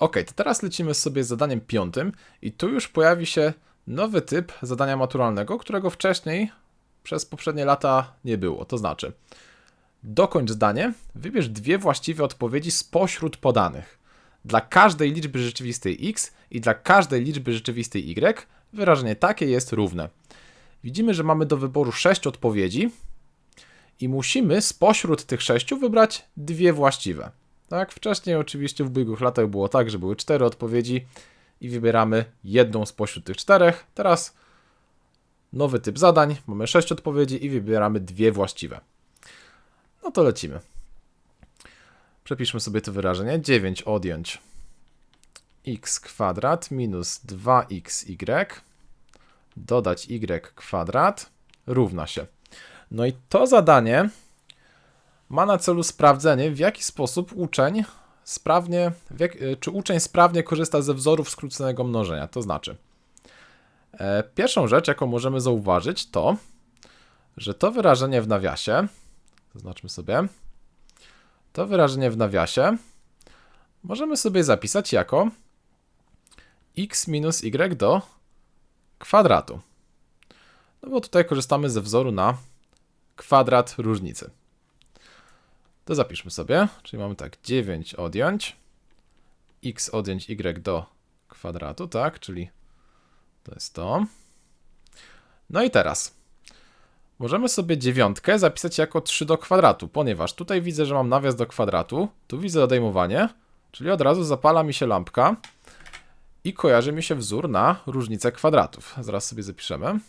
Ok, to teraz lecimy sobie z zadaniem piątym i tu już pojawi się nowy typ zadania maturalnego, którego wcześniej przez poprzednie lata nie było. To znaczy, dokończ zdanie, wybierz dwie właściwe odpowiedzi spośród podanych. Dla każdej liczby rzeczywistej x i dla każdej liczby rzeczywistej y wyrażenie takie jest równe. Widzimy, że mamy do wyboru sześć odpowiedzi i musimy spośród tych sześciu wybrać dwie właściwe. Tak, wcześniej oczywiście w ubiegłych latach było tak, że były cztery odpowiedzi i wybieramy jedną spośród tych czterech. Teraz nowy typ zadań, mamy sześć odpowiedzi i wybieramy dwie właściwe. No to lecimy. Przepiszmy sobie to wyrażenie. 9 odjąć x kwadrat minus 2xy dodać y kwadrat równa się. No i to zadanie ma na celu sprawdzenie, w jaki sposób uczeń sprawnie, jak, czy uczeń sprawnie korzysta ze wzorów skróconego mnożenia. To znaczy, e, pierwszą rzecz, jaką możemy zauważyć, to, że to wyrażenie w nawiasie, zaznaczmy sobie, to wyrażenie w nawiasie możemy sobie zapisać jako x minus y do kwadratu. No bo tutaj korzystamy ze wzoru na kwadrat różnicy. To zapiszmy sobie, czyli mamy tak 9 odjąć, x odjąć y do kwadratu, tak, czyli to jest to. No i teraz możemy sobie dziewiątkę zapisać jako 3 do kwadratu, ponieważ tutaj widzę, że mam nawias do kwadratu, tu widzę odejmowanie, czyli od razu zapala mi się lampka i kojarzy mi się wzór na różnicę kwadratów. Zaraz sobie zapiszemy.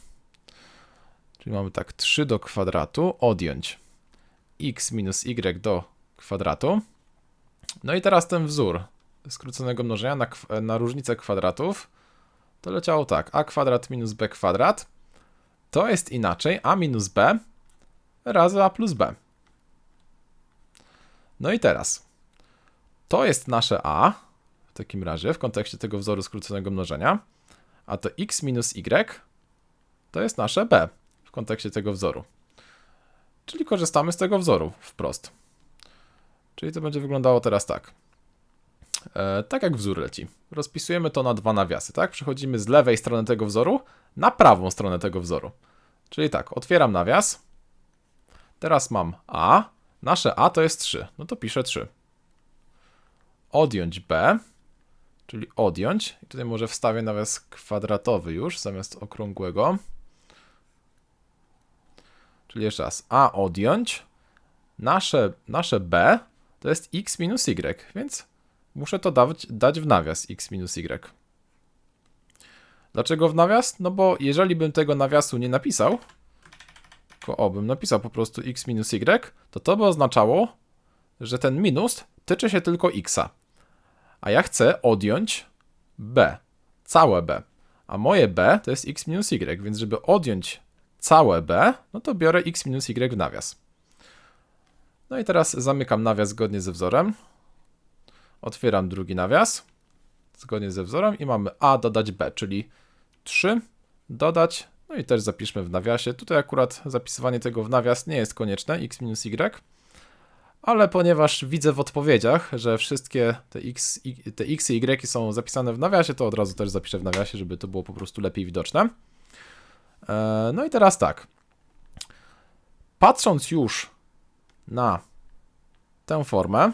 Czyli mamy tak 3 do kwadratu odjąć x minus y do kwadratu. No i teraz ten wzór skróconego mnożenia na, na różnicę kwadratów to leciało tak, a kwadrat minus b kwadrat to jest inaczej a minus b razy a plus b. No i teraz to jest nasze a w takim razie w kontekście tego wzoru skróconego mnożenia, a to x minus y to jest nasze b w kontekście tego wzoru. Czyli korzystamy z tego wzoru wprost. Czyli to będzie wyglądało teraz tak. E, tak jak wzór leci. Rozpisujemy to na dwa nawiasy, tak? Przechodzimy z lewej strony tego wzoru na prawą stronę tego wzoru. Czyli tak, otwieram nawias. Teraz mam a. Nasze a to jest 3. No to piszę 3. Odjąć b, czyli odjąć. I tutaj może wstawię nawias kwadratowy już zamiast okrągłego. Czyli jeszcze raz, a odjąć, nasze, nasze b to jest x minus y, więc muszę to dać, dać w nawias x minus y. Dlaczego w nawias? No bo jeżeli bym tego nawiasu nie napisał, tylko o, bym napisał po prostu x minus y, to to by oznaczało, że ten minus tyczy się tylko xa. A ja chcę odjąć b, całe b. A moje b to jest x minus y, więc żeby odjąć całe b, no to biorę x minus y w nawias. No i teraz zamykam nawias zgodnie ze wzorem. Otwieram drugi nawias zgodnie ze wzorem i mamy a dodać b, czyli 3 dodać, no i też zapiszmy w nawiasie. Tutaj akurat zapisywanie tego w nawias nie jest konieczne, x minus y, ale ponieważ widzę w odpowiedziach, że wszystkie te x, te x i y są zapisane w nawiasie, to od razu też zapiszę w nawiasie, żeby to było po prostu lepiej widoczne. E, no i teraz tak. Patrząc już na tę formę,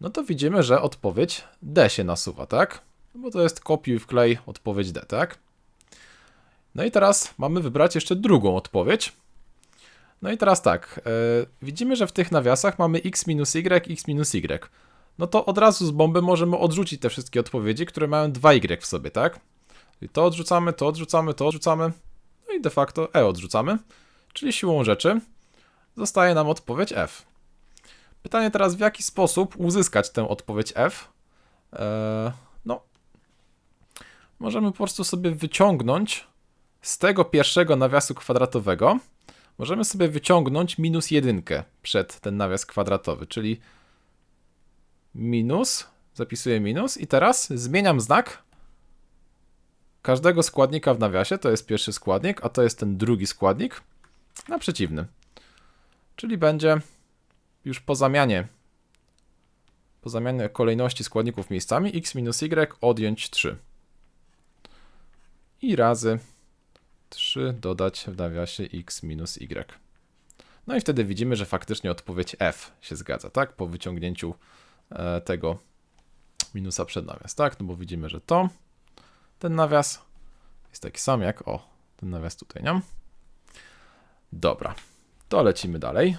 no to widzimy, że odpowiedź D się nasuwa, tak? No bo to jest kopiuj wklej odpowiedź D, tak? No i teraz mamy wybrać jeszcze drugą odpowiedź. No i teraz tak, yy, widzimy, że w tych nawiasach mamy x minus y, x minus y. No to od razu z bomby możemy odrzucić te wszystkie odpowiedzi, które mają 2y w sobie, tak? To odrzucamy, to odrzucamy, to odrzucamy. No i de facto E odrzucamy. Czyli siłą rzeczy zostaje nam odpowiedź F. Pytanie teraz, w jaki sposób uzyskać tę odpowiedź F? Eee, no, możemy po prostu sobie wyciągnąć z tego pierwszego nawiasu kwadratowego, możemy sobie wyciągnąć minus jedynkę przed ten nawias kwadratowy, czyli minus, zapisuję minus i teraz zmieniam znak każdego składnika w nawiasie, to jest pierwszy składnik, a to jest ten drugi składnik, na przeciwny. Czyli będzie już po zamianie po zamianie kolejności składników miejscami x minus y odjąć 3. I razy 3 dodać w nawiasie x minus y. No i wtedy widzimy, że faktycznie odpowiedź F się zgadza, tak? Po wyciągnięciu e, tego minusa przed nawias, tak? No bo widzimy, że to, ten nawias jest taki sam jak, o, ten nawias tutaj, nie? Dobra, to lecimy dalej.